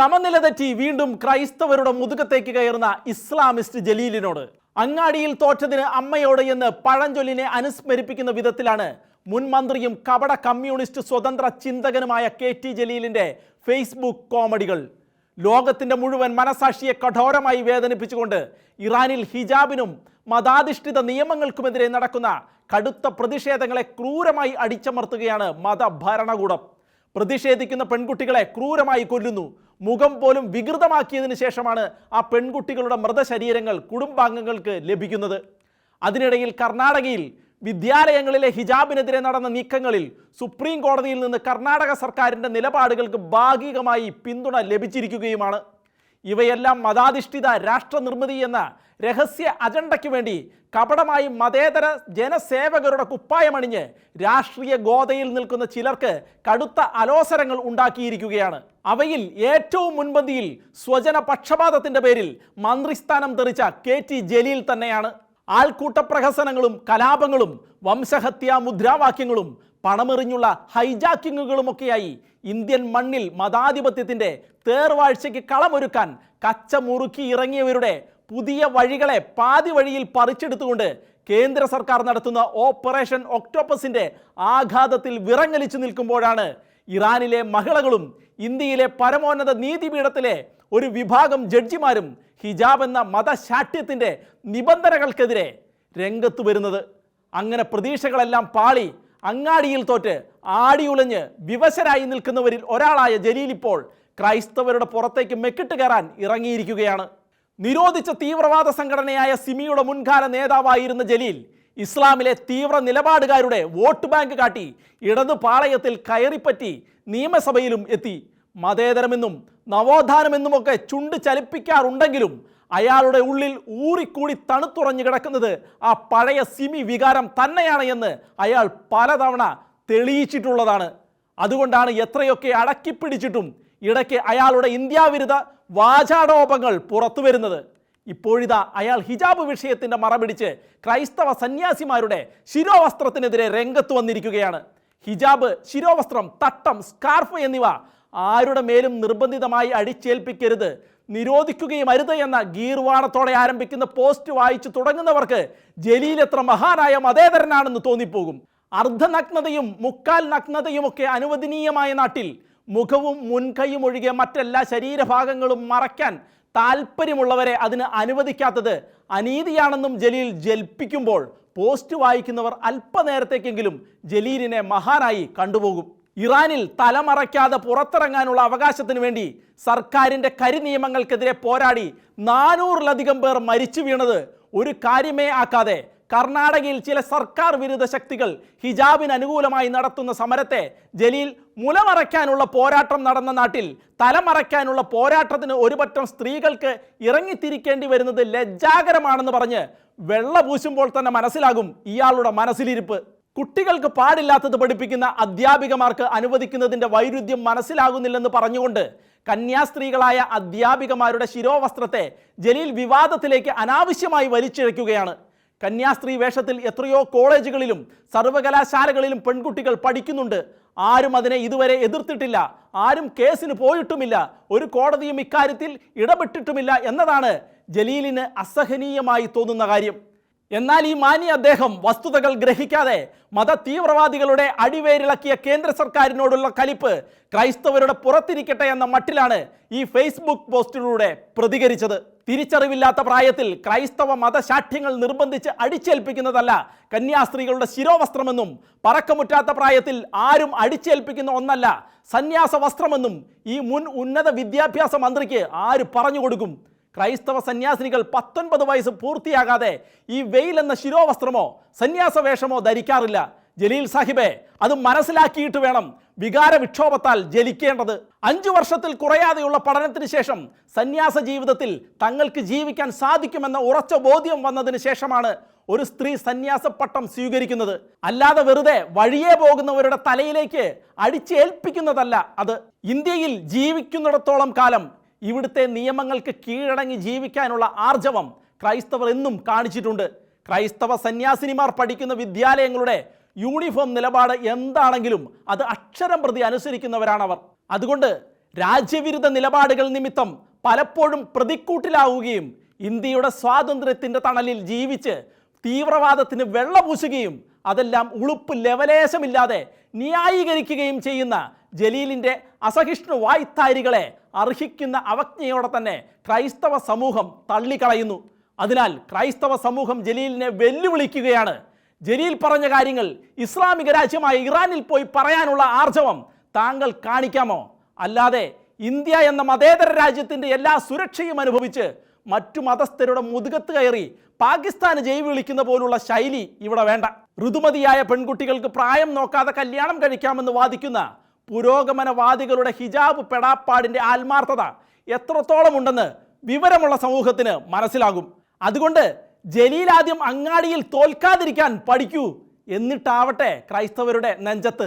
സമനില തെറ്റി വീണ്ടും ക്രൈസ്തവരുടെ മുതുകത്തേക്ക് കയറുന്ന ഇസ്ലാമിസ്റ്റ് ജലീലിനോട്. അങ്ങാടിയിൽ തോറ്റതിന് അമ്മയോട് എന്ന് പഴഞ്ചൊല്ലിനെ അനുസ്മരിപ്പിക്കുന്ന വിധത്തിലാണ് മുൻ മന്ത്രിയും കപട കമ്മ്യൂണിസ്റ്റ് സ്വതന്ത്ര ചിന്തകനുമായ കെ ടി ജലീലിന്റെ ഫേസ്ബുക്ക് കോമഡികൾ. ലോകത്തിന്റെ മുഴുവൻ മനസാക്ഷിയെ കഠോരമായി വേദനിപ്പിച്ചുകൊണ്ട് ഇറാനിൽ ഹിജാബിനും മതാധിഷ്ഠിത നിയമങ്ങൾക്കുമെതിരെ നടക്കുന്ന കടുത്ത പ്രതിഷേധങ്ങളെ ക്രൂരമായി അടിച്ചമർത്തുകയാണ് മതഭരണകൂടം. പ്രതിഷേധിക്കുന്ന പെൺകുട്ടികളെ ക്രൂരമായി കൊല്ലുന്നു. മുഖം പോലും വികൃതമാക്കിയതിനു ശേഷമാണ് ആ പെൺകുട്ടികളുടെ മൃതശരീരങ്ങൾ കുടുംബാംഗങ്ങൾക്ക് ലഭിക്കുന്നത്. അതിനിടയിൽ കർണാടകയിൽ വിദ്യാലയങ്ങളിലെ ഹിജാബിനെതിരെ നടന്ന നീക്കങ്ങളിൽ സുപ്രീം കോടതിയിൽ നിന്ന് കർണാടക സർക്കാരിന്റെ നിലപാടുകൾക്ക് ഭാഗികമായി പിന്തുണ ലഭിച്ചിരിക്കുകയുമാണ്. ഇവയെല്ലാം മതാധിഷ്ഠിത രാഷ്ട്രനിർമ്മിതി എന്ന രഹസ്യ അജണ്ടയ്ക്ക് വേണ്ടി കപടമായി മതേതര ജനസേവകരുടെ കുപ്പായമണിഞ്ഞ് രാഷ്ട്രീയ ഗോതയിൽ നിൽക്കുന്ന ചിലർക്ക് കടുത്ത അലോസരങ്ങൾ ഉണ്ടാക്കിയിരിക്കുകയാണ്. അവയിൽ ഏറ്റവും മുൻപന്തിയിൽ സ്വജന പക്ഷപാതത്തിന്റെ പേരിൽ മന്ത്രിസ്ഥാനം തെറിച്ച കെ ടി ജലീൽ തന്നെയാണ്. ആൾക്കൂട്ട പ്രഹസനങ്ങളും കലാപങ്ങളും വംശഹത്യാ മുദ്രാവാക്യങ്ങളും പണമെറിഞ്ഞുള്ള ഹൈജാക്കിങ്ങുകളുമൊക്കെയായി ഇന്ത്യൻ മണ്ണിൽ മതാധിപത്യത്തിന്റെ തേർവാഴ്ചയ്ക്ക് കളമൊരുക്കാൻ കച്ച മുറുക്കി ഇറങ്ങിയവരുടെ പുതിയ വഴികളെ പാതി വഴിയിൽ പറിച്ചെടുത്തുകൊണ്ട് കേന്ദ്ര സർക്കാർ നടത്തുന്ന ഓപ്പറേഷൻ ഒക്ടോപ്പസിന്റെ ആഘാതത്തിൽ വിറങ്ങലിച്ചു നിൽക്കുമ്പോഴാണ് ഇറാനിലെ മഹിളകളും ഇന്ത്യയിലെ പരമോന്നത നീതിപീഠത്തിലെ ഒരു വിഭാഗം ജഡ്ജിമാരും ഹിജാബ് എന്ന മതശാഠ്യത്തിന്റെ നിബന്ധനകൾക്കെതിരെ രംഗത്ത് വരുന്നത്. അങ്ങനെ പ്രതീക്ഷകളെല്ലാം പാളി അങ്ങാടിയിൽ തോറ്റ് ആടിയുലഞ്ഞ് വിവശരായി നിൽക്കുന്നവരിൽ ഒരാളായ ജലീൽ ഇപ്പോൾ ക്രൈസ്തവരുടെ പുറത്തേക്ക് മെക്കിട്ട് കയറാൻ ഇറങ്ങിയിരിക്കുകയാണ്. നിരോധിച്ച തീവ്രവാദ സംഘടനയായ സിമിയുടെ മുൻകാല നേതാവായിരുന്ന ജലീൽ ഇസ്ലാമിലെ തീവ്ര നിലപാടുകാരുടെ വോട്ട് ബാങ്ക് കാട്ടി ഇടതു പാളയത്തിൽ കയറിപ്പറ്റി നിയമസഭയിലും എത്തി. മതേതരമെന്നും നവോത്ഥാനമെന്നുമൊക്കെ ചുണ്ട് ചലിപ്പിക്കാറുണ്ടെങ്കിലും അയാളുടെ ഉള്ളിൽ ഊറിക്കൂടി തണുത്തുറഞ്ഞു കിടക്കുന്നത് ആ പഴയ സിമി വികാരം തന്നെയാണ് എന്ന് അയാൾ പലതവണ തെളിയിച്ചിട്ടുള്ളതാണ്. അതുകൊണ്ടാണ് എത്രയൊക്കെ അടക്കിപ്പിടിച്ചിട്ടും ഇടയ്ക്ക് അയാളുടെ ഇന്ത്യാവിരുദ്ധ വാചാടോപങ്ങൾ പുറത്തു വരുന്നത് ഇപ്പോഴിതാ അയാൾ ഹിജാബ് വിഷയത്തിന്റെ മറപിടിച്ച് ക്രൈസ്തവ സന്യാസിമാരുടെ ശിരോവസ്ത്രത്തിനെതിരെ രംഗത്ത് വന്നിരിക്കുകയാണ്. ഹിജാബ് ശിരോവസ്ത്രം തട്ടം സ്കാർഫ് എന്നിവ ആരുടെ മേലും നിർബന്ധിതമായി അടിച്ചേൽപ്പിക്കരുത്. നിരോധിക്കുകയും അരുത് എന്ന ഗീർവാണത്തോടെ ആരംഭിക്കുന്ന പോസ്റ്റ് വായിച്ചു തുടങ്ങുന്നവർക്ക് ജലീൽ എത്ര മഹാനായ മതേതരനാണെന്ന് തോന്നിപ്പോകും. അർദ്ധനഗ്നതയും മുക്കാൽ നഗ്നതയുമൊക്കെ അനുവദനീയമായ നാട്ടിൽ മുഖവും മുൻകൈയും ഒഴികെ മറ്റെല്ലാ ശരീരഭാഗങ്ങളും മറയ്ക്കാൻ താല്പര്യമുള്ളവരെ അതിന് അനുവദിക്കാത്തത് അനീതിയാണെന്നും ജലീൽ ജൽപ്പിക്കുമ്പോൾ പോസ്റ്റ് വായിക്കുന്നവർ അല്പനേരത്തേക്കെങ്കിലും ജലീലിനെ മഹാനായി കണ്ടുപോകും. ഇറാനിൽ തലമറയ്ക്കാതെ പുറത്തിറങ്ങാനുള്ള അവകാശത്തിന് വേണ്ടി സർക്കാരിന്റെ കരിനിയമങ്ങൾക്കെതിരെ പോരാടി നാനൂറിലധികം പേർ മരിച്ചു വീണത് ഒരു കാര്യമേ ആക്കാതെ കർണാടകയിൽ ചില സർക്കാർ വിരുദ്ധ ശക്തികൾ ഹിജാബിന് അനുകൂലമായി നടത്തുന്ന സമരത്തെ ജലീൽ മുലമറയ്ക്കാനുള്ള പോരാട്ടം നടന്ന നാട്ടിൽ തലമറയ്ക്കാനുള്ള പോരാട്ടത്തിന് ഒരുപറ്റം സ്ത്രീകൾക്ക് ഇറങ്ങിത്തിരിക്കേണ്ടി വരുന്നത് ലജ്ജാകരമാണെന്ന് പറഞ്ഞ് വെള്ള പൂശുമ്പോൾ തന്നെ മനസ്സിലാകും ഇയാളുടെ മനസ്സിലിരിപ്പ്. കുട്ടികൾക്ക് പാടില്ലാത്തത് പഠിപ്പിക്കുന്ന അധ്യാപികമാർക്ക് അനുവദിക്കുന്നതിന്റെ വൈരുദ്ധ്യം മനസ്സിലാകുന്നില്ലെന്ന് പറഞ്ഞുകൊണ്ട് കന്യാസ്ത്രീകളായ അധ്യാപികമാരുടെ ശിരോവസ്ത്രത്തെ ജലീൽ വിവാദത്തിലേക്ക് അനാവശ്യമായി വലിച്ചിഴയ്ക്കുകയാണ്. കന്യാസ്ത്രീ വേഷത്തിൽ എത്രയോ കോളേജുകളിലും സർവകലാശാലകളിലും പെൺകുട്ടികൾ പഠിക്കുന്നുണ്ട്. ആരും അതിനെ ഇതുവരെ എതിർത്തിട്ടില്ല. ആരും കേസിന് പോയിട്ടുമില്ല. ഒരു കോടതിയും ഇക്കാര്യത്തിൽ ഇടപെട്ടിട്ടുമില്ല എന്നതാണ് ജലീലിന് അസഹനീയമായി തോന്നുന്ന കാര്യം. എന്നാൽ ഈ മാനി അദ്ദേഹം വസ്തുതകൾ ഗ്രഹിക്കാതെ മത തീവ്രവാദികളുടെ അടിവേരിളക്കിയ കേന്ദ്ര സർക്കാരിനോടുള്ള കലിപ്പ് ക്രൈസ്തവരുടെ പുറത്തിരിക്കട്ടെ എന്ന മട്ടിലാണ് ഈ ഫേസ്ബുക്ക് പോസ്റ്റിലൂടെ പ്രതികരിച്ചത്. തിരിച്ചറിവില്ലാത്ത പ്രായത്തിൽ ക്രൈസ്തവ മതശാഠ്യങ്ങൾ നിർബന്ധിച്ച് അടിച്ചേൽപ്പിക്കുന്നതല്ല കന്യാസ്ത്രീകളുടെ ശിരോവസ്ത്രമെന്നും പറക്കമുറ്റാത്ത പ്രായത്തിൽ ആരും അടിച്ചേൽപ്പിക്കുന്ന ഒന്നല്ല സന്യാസ വസ്ത്രമെന്നും ഈ മുൻ ഉന്നത വിദ്യാഭ്യാസ മന്ത്രിക്ക് ആര് പറഞ്ഞു കൊടുക്കും? ക്രൈസ്തവ സന്യാസിനികൾ പത്തൊൻപത് വയസ്സ് പൂർത്തിയാകാതെ ഈ വെയിൽ എന്ന ശിരോവസ്ത്രമോ സന്യാസ വേഷമോ ധരിക്കാറില്ല. ജലീൽ സാഹിബെ അത് മനസ്സിലാക്കിയിട്ട് വേണം വികാര വിക്ഷോഭത്താൽ ജലിക്കേണ്ടത്. അഞ്ചു വർഷത്തിൽ കുറയാതെയുള്ള പഠനത്തിന് ശേഷം സന്യാസ ജീവിതത്തിൽ തങ്ങൾക്ക് ജീവിക്കാൻ സാധിക്കുമെന്ന ഉറച്ച ബോധ്യം വന്നതിന് ശേഷമാണ് ഒരു സ്ത്രീ സന്യാസ പട്ടം സ്വീകരിക്കുന്നത്. അല്ലാതെ വെറുതെ വഴിയേ പോകുന്നവരുടെ തലയിലേക്ക് അടിച്ചേൽപ്പിക്കുന്നതല്ല അത്. ഇന്ത്യയിൽ ജീവിക്കുന്നിടത്തോളം കാലം ഇവിടുത്തെ നിയമങ്ങൾക്ക് കീഴടങ്ങി ജീവിക്കാനുള്ള ആർജവം ക്രൈസ്തവർ എന്നും കാണിച്ചിട്ടുണ്ട്. ക്രൈസ്തവ സന്യാസിനിമാർ പഠിക്കുന്ന വിദ്യാലയങ്ങളുടെ യൂണിഫോം നിലപാട് എന്താണെങ്കിലും അത് അക്ഷരം പ്രതി അനുസരിക്കുന്നവരാണവർ. അതുകൊണ്ട് രാജ്യവിരുദ്ധ നിലപാടുകൾ നിമിത്തം പലപ്പോഴും പ്രതിക്കൂട്ടിലാവുകയും ഇന്ത്യയുടെ സ്വാതന്ത്ര്യത്തിന്റെ തണലിൽ ജീവിച്ച് തീവ്രവാദത്തിന് വെള്ളപൂശുകയും അതെല്ലാം ഉളുപ്പ് ലെവലേശമില്ലാതെ ന്യായീകരിക്കുകയും ചെയ്യുന്ന ജലീലിന്റെ അസഹിഷ്ണു വായ്ത്താരികളെ അർഹിക്കുന്ന അവജ്ഞയോടെ തന്നെ ക്രൈസ്തവ സമൂഹം തള്ളിക്കളയുന്നു. അതിനാൽ ക്രൈസ്തവ സമൂഹം ജലീലിനെ വെല്ലുവിളിക്കുകയാണ്. ജലീൽ പറഞ്ഞ കാര്യങ്ങൾ ഇസ്ലാമിക രാജ്യമായ ഇറാനിൽ പോയി പറയാനുള്ള ആർജവം താങ്കൾ കാണിക്കാമോ? അല്ലാതെ ഇന്ത്യ എന്ന മതേതര രാജ്യത്തിന്റെ എല്ലാ സുരക്ഷയും അനുഭവിച്ച് മറ്റു മതസ്ഥരുടെ മുതുകത്ത് കയറി പാകിസ്ഥാന് ജൈവ് വിളിക്കുന്ന പോലുള്ള ശൈലി ഇവിടെ വേണ്ട. ഋതുമതിയായ പെൺകുട്ടികൾക്ക് പ്രായം നോക്കാതെ കല്യാണം കഴിക്കാമെന്ന് വാദിക്കുന്ന പുരോഗമനവാദികളുടെ ഹിജാബ് പെടാപ്പാടിന്റെ ആത്മാർത്ഥത എത്രത്തോളം ഉണ്ടെന്ന് വിവരമുള്ള സമൂഹത്തിന് മനസ്സിലാകും. അതുകൊണ്ട് ജലീൽ ആദ്യം അങ്ങാടിയിൽ തോൽക്കാതിരിക്കാൻ പഠിക്കൂ. എന്നിട്ടാവട്ടെ ക്രൈസ്തവരുടെ നെഞ്ചത്ത്.